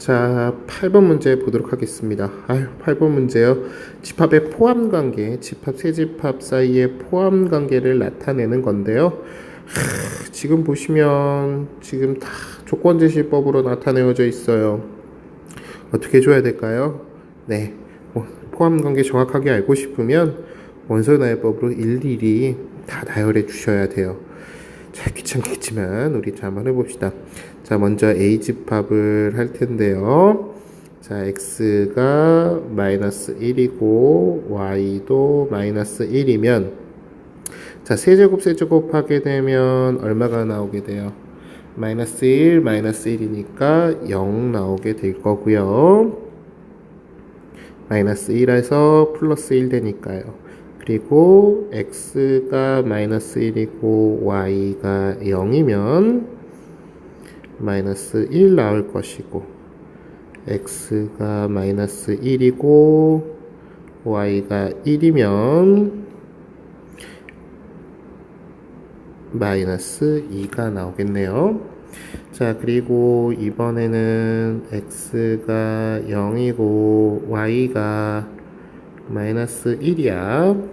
자, 8번 문제 보도록 하겠습니다. 아유, 8번 문제요. 집합의 포함 관계, 집합 세 집합 사이의 포함 관계를 나타내는 건데요. 하, 지금 보시면 지금 다 조건 제시법으로 나타내어져 있어요. 어떻게 줘야 될까요? 네. 뭐, 포함 관계 정확하게 알고 싶으면 원소 나열법으로 일일이 다 나열해 주셔야 돼요. 자, 귀찮겠지만 우리 자 한번 해봅시다. 자, 먼저 A 집합을 할 텐데요. 자, x가 마이너스 1이고 y도 마이너스 1이면 자, 세제곱 세제곱 하게 되면 얼마가 나오게 돼요? 마이너스 1, 마이너스 1이니까 0 나오게 될 거고요. 마이너스 1에서 플러스 1 되니까요. 그리고 x가 마이너스 1이고 y가 0이면 마이너스 1 나올 것이고 x가 마이너스 1이고 y가 1이면 마이너스 2가 나오겠네요. 자, 그리고 이번에는 x가 0이고 y가 마이너스 1이야.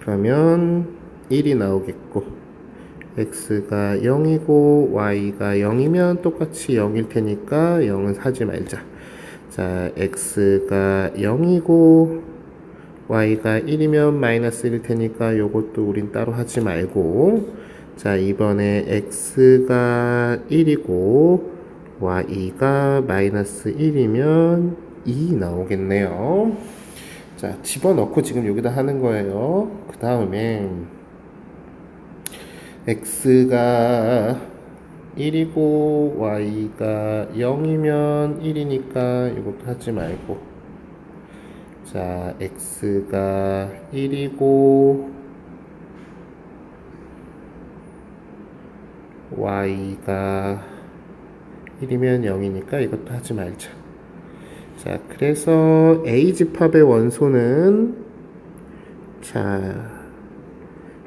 그러면 1이 나오겠고 x가 0이고 y가 0이면 똑같이 0일 테니까 0은 사지 말자. 자, x가 0이고 y가 1이면 마이너스 1일 테니까 요것도 우린 따로 하지 말고 자, 이번에 x가 1이고 y가 마이너스 1이면 2 나오겠네요. 자, 집어넣고 지금 여기다 하는 거예요. 그 다음에 x가 1이고 y가 0이면 1이니까 이것도 하지 말고 자, x가 1이고 y가 1이면 0이니까 이것도 하지 말자. 자, 그래서 A 집합의 원소는 자,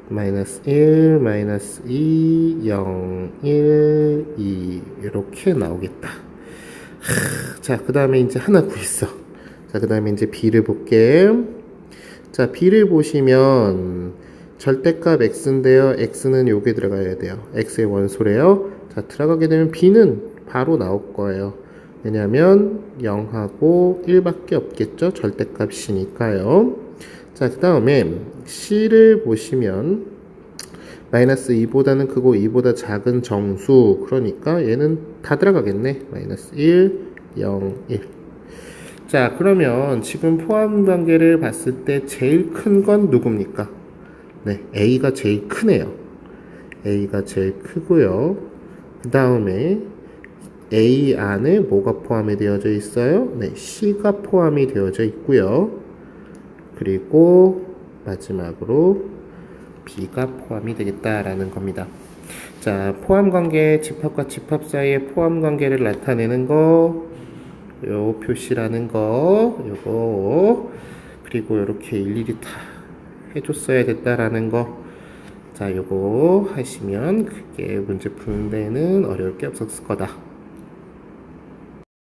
마이너스 1, 마이너스 2, 0, 1, 2 이렇게 나오겠다. 하, 자, 그 다음에 이제 하나 구했어. 자, 그 다음에 이제 B를 볼게. 자, B를 보시면 절대값 X인데요. X는 여기에 들어가야 돼요. X의 원소래요. 자, 들어가게 되면 B는 바로 나올 거예요. 왜냐하면 0하고 1밖에 없겠죠. 절대값이니까요. 자, 그 다음에 C를 보시면 마이너스 2보다는 크고 2보다 작은 정수 그러니까 얘는 다 들어가겠네. 마이너스 1, 0, 1. 자, 그러면 지금 포함 관계를 봤을 때 제일 큰 건 누굽니까? 네, A가 제일 크네요. A가 제일 크고요. 그 다음에 A 안에 뭐가 포함이 되어져 있어요? 네, C가 포함이 되어져 있고요. 그리고 마지막으로 B가 포함이 되겠다라는 겁니다. 자, 포함 관계, 집합과 집합 사이의 포함 관계를 나타내는 거, 요 표시라는 거, 요거, 그리고 이렇게 일일이 다 해줬어야 됐다라는 거. 자, 요거 하시면 그게 문제 푸는 데는 어려울 게 없었을 거다.